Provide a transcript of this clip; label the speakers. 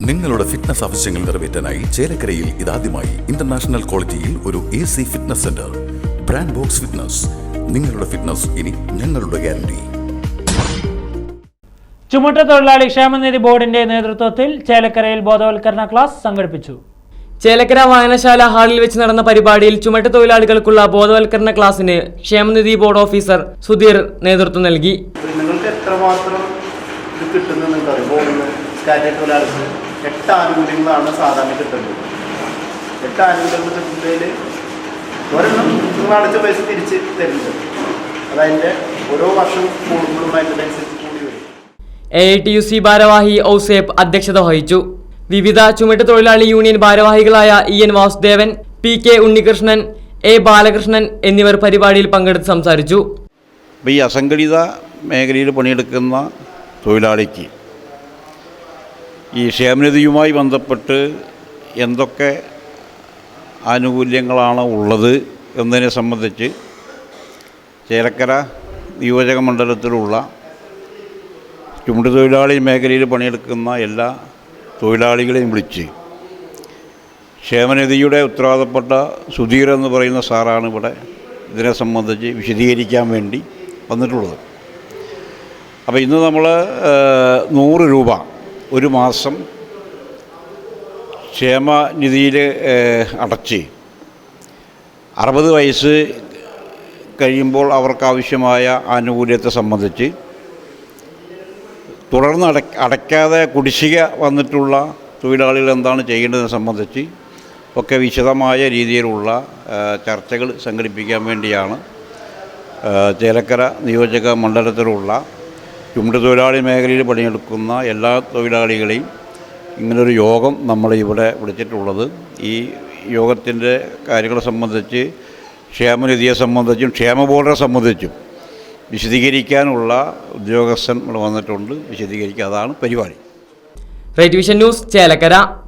Speaker 1: നിങ്ങളുടെ ഫിറ്റ്നസ് ആവശ്യങ്ങൾ നിറവേറ്റാനായി ചേലക്കരയിൽ ഇതാദ്യമായി ഇന്റർനാഷണൽ ക്വാളിറ്റിയിൽ ഒരു A C fitness centre brand box fitness നിങ്ങളുടെ ഫിറ്റ്നസ് ഇനി ഞങ്ങളുടെ ഗ്യാരണ്ടി
Speaker 2: ചുമട്ട തൊഴിലാളി ക്ഷേമനിധി ബോർഡിന്റെ നേതൃത്വത്തിൽ ചേലക്കരയിൽ ബോധവൽക്കരണ ക്ലാസ് സംഘടിപ്പിച്ചു.
Speaker 3: ചേലക്കര വായനശാല ഹാളിൽ വെച്ച് നടന്ന പരിപാടിയിൽ ചുമട്ട തൊഴിലാളികൾക്കുള്ള ബോധവൽക്കരണ ക്ലാസ്സിന് ക്ഷേമനിധി ബോർഡ് ഓഫീസർ സുധീർ നേതൃത്വം നൽകി.
Speaker 4: നിങ്ങൾക്ക് എത്രമാത്രം ഇത് തൊഴിലാളിക്ക് എട്ട് ആനുകൂല്യങ്ങളാണ് സാധാരണ കിട്ടുന്നത്. എട്ട് ആനുകൂല്യങ്ങൾ കിട്ടുന്നതിൽ ഒരെണ്ണം നിങ്ങൾ അടച്ച പൈസ തിരിച്ച് തരുന്നത് അതതിന്റെ ഓരോ വർഷവും കൂടുമ്പോഴും അതിനനുസരിച്ച് കൂടി വരും.
Speaker 3: A I T U C ഭാരവാഹി ഔസേപ്പ് അധ്യക്ഷത വഹിച്ചു. വിവിധ ചുമട്ട് തൊഴിലാളി യൂണിയൻ ഭാരവാഹികളായ E N Vasudevan P K Unnikrishnan A Balakrishnan എന്നിവർ പരിപാടിയിൽ പങ്കെടുത്ത് സംസാരിച്ചു.
Speaker 5: അപ്പോൾ ഈ അസംഘടിത മേഖലയിൽ പണിയെടുക്കുന്ന തൊഴിലാളിക്ക് ഈ ക്ഷേമനിധിയുമായി ബന്ധപ്പെട്ട് എന്തൊക്കെ ആനുകൂല്യങ്ങളാണ് ഉള്ളത് എന്നതിനെ സംബന്ധിച്ച് ചേലക്കര നിയോജക മണ്ഡലത്തിലുള്ള ചുമട്ടുതൊഴിലാളി മേഖലയിൽ പണിയെടുക്കുന്ന എല്ലാ തൊഴിലാളികളെയും വിളിച്ച് ക്ഷേമനിധിയുടെ ഉത്തരവാദപ്പെട്ട സുധീർ എന്ന് പറയുന്ന സാറാണ് ഇവിടെ ഇതിനെ സംബന്ധിച്ച് വിശദീകരിക്കാൻ വേണ്ടി വന്നിട്ടുള്ളത്. അപ്പോൾ ഇന്ന് നമ്മൾ നൂറ് രൂപ ഒരു മാസം ക്ഷേമനിധിയിൽ അടച്ച്. അറുപത് വയസ്സ് കഴിയുമ്പോൾ അവർക്കാവശ്യമായ ആനുകൂല്യത്തെ സംബന്ധിച്ച് തുടർന്ന് അട അടയ്ക്കാതെ കുടിശ്ശിക വന്നിട്ടുള്ള തൊഴിലാളികൾ എന്താണ് ചെയ്യേണ്ടതെന്ന് സംബന്ധിച്ച് ഒക്കെ വിശദമായ രീതിയിലുള്ള ചർച്ചകൾ സംഘടിപ്പിക്കാൻ വേണ്ടിയാണ് ചേലക്കര നിയോജക മണ്ഡലത്തിലുള്ള ചുമട്ട് തൊഴിലാളി മേഖലയിൽ പണിയെടുക്കുന്ന എല്ലാ തൊഴിലാളികളെയും ഇങ്ങനൊരു യോഗം നമ്മൾ ഇവിടെ വിളിച്ചിട്ടുള്ളത്. ഈ യോഗത്തിന്റെ കാര്യങ്ങളെ സംബന്ധിച്ച് ക്ഷേമനിധിയെ സംബന്ധിച്ചും ക്ഷേമ ബോർഡിനെ സംബന്ധിച്ചും വിശദീകരിക്കാനുള്ള ഉദ്യോഗസ്ഥൻ ഇവിടെ വന്നിട്ടുണ്ട്. വിശദീകരിക്കുക. അതാണ് പരിപാടി.
Speaker 3: Right vision news Chelakkara.